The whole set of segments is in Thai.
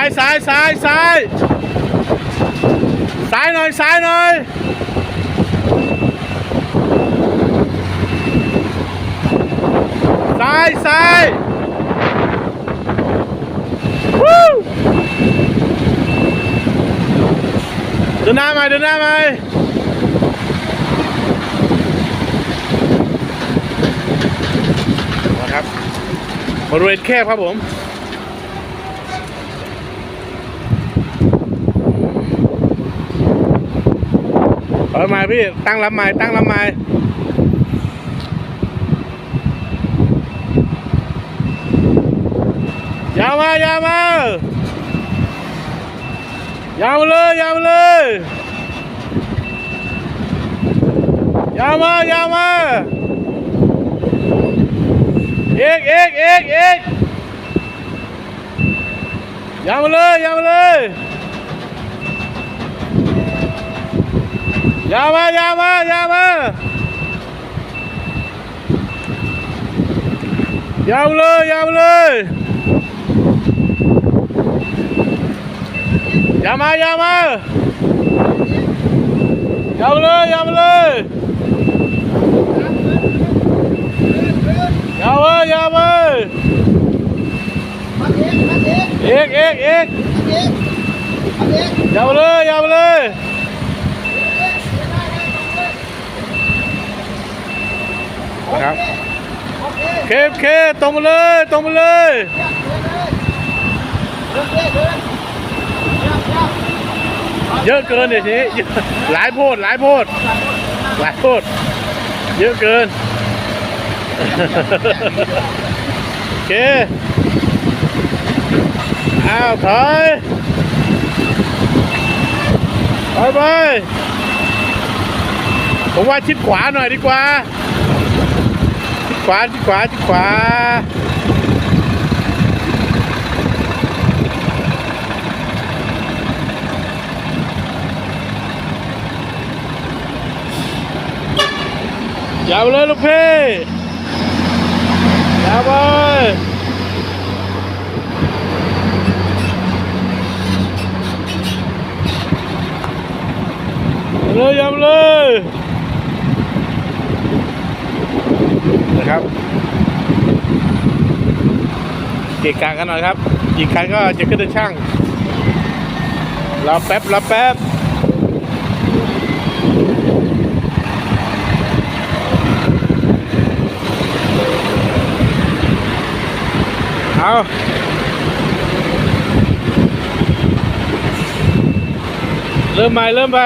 ายซ้ายซ้ายซ้ายหน่อยซ้ายหน่อยซ้ายซ้ายวู้เดินหน้ามาเดินหน้ามาครับบริเวณแคบครับผม เอามาพี่ตั้งลำไม้ตั้งลำไม้ยาวมายาวมายาวมเลยยาวมเลยยาวมายาวมาเอกเอกเอกเอกยาวมเลยยาวมเลย ยามายามายามายาวเลยยาวเลยยามายามายาวเลยยาวเลยยาวเลยยาวเลยเอกเอกเอกยาวเลยยาวเลย นะ ครับ เคฟเคตรงมาเลยตรงมาเลยเยอะเกินเดี๋ยวนี้หลายโพดหลายโพดหลายโพดเยอะเกินโอเคอ้าวถอยถอยไปผมว่าชิดขวาหน่อยดีกว่า ชิดขวาชิดขวาชิดข นะครับเกะกะกันหน่อยครับอีกคันก็จะขึ้นเดินช่างรอแป๊บรอแป๊บเอาเริ่มใหม่เริ่มไป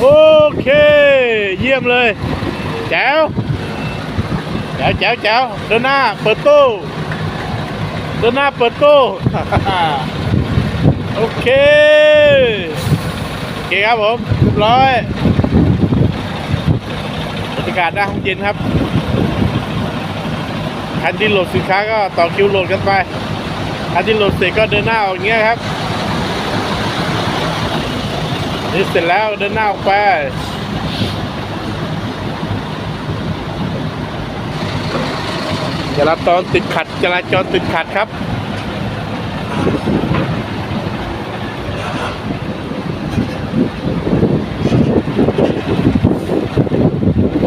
โอเค เยี่ยมเลย แจ๋วแจ๋วแจ๋วแจ๋วเดินหน้า เปิดตู้ เดินหน้าเปิดตู้ โอเค โอเคครับผมเรียบร้อยบรรยากาศหน้าห้องเย็นครับคันที่โหลดสินค้าก็ต่อคิวโหลดกันไปคันที่โหลดเสร็จก็เดินหน้าออกอย่างเงี้ยครับนี่เสร็จแล้วเดินหน้าออกไป จราจรติดขัดจราจรติดขัดครับ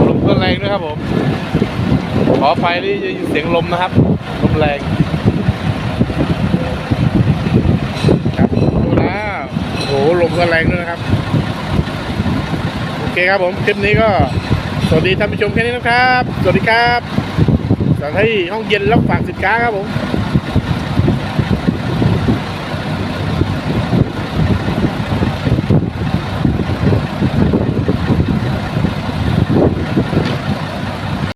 ลมก็แรงด้วยครับผม ขอไฟนี่จะยินเสียงลมนะครับ ลมแรงครับดูแล้วโอ้โหลมก็แรงด้วยนะครับ โอเคครับผม คลิปนี้ก็ สวัสดีท่านผู้ชมแค่นี้นะครับ สวัสดีครับ สถานที่ห้องเย็นรับฝากสินค้าครับผม